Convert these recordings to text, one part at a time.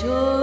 joy.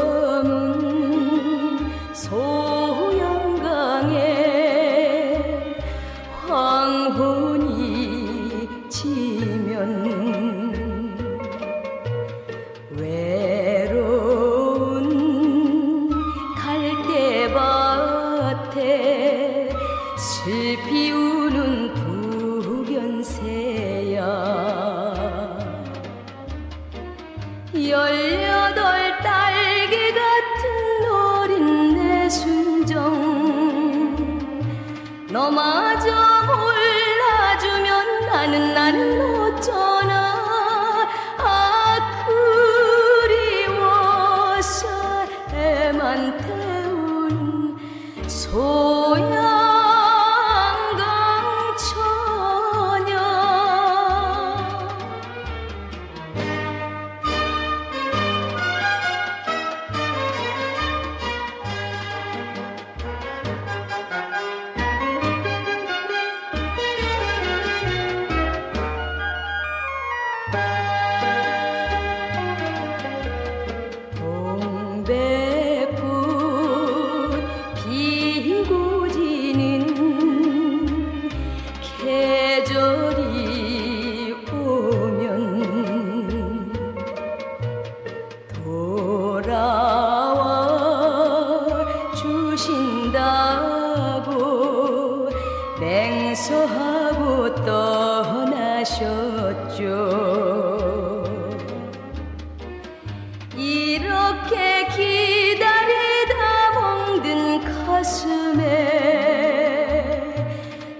너마저 몰라주면 나는 난 어쩌나? 아 그리워서 애만 태운 소 돌아와 주신다고 맹소하고 떠나셨죠. 이렇게 기다리다 멍든 가슴에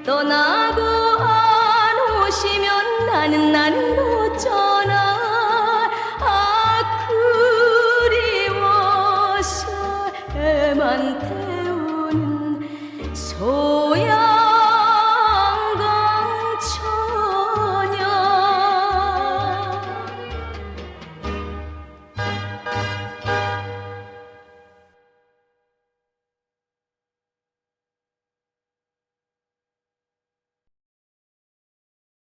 떠나고 안 오시면 나는 나는 만 태운 소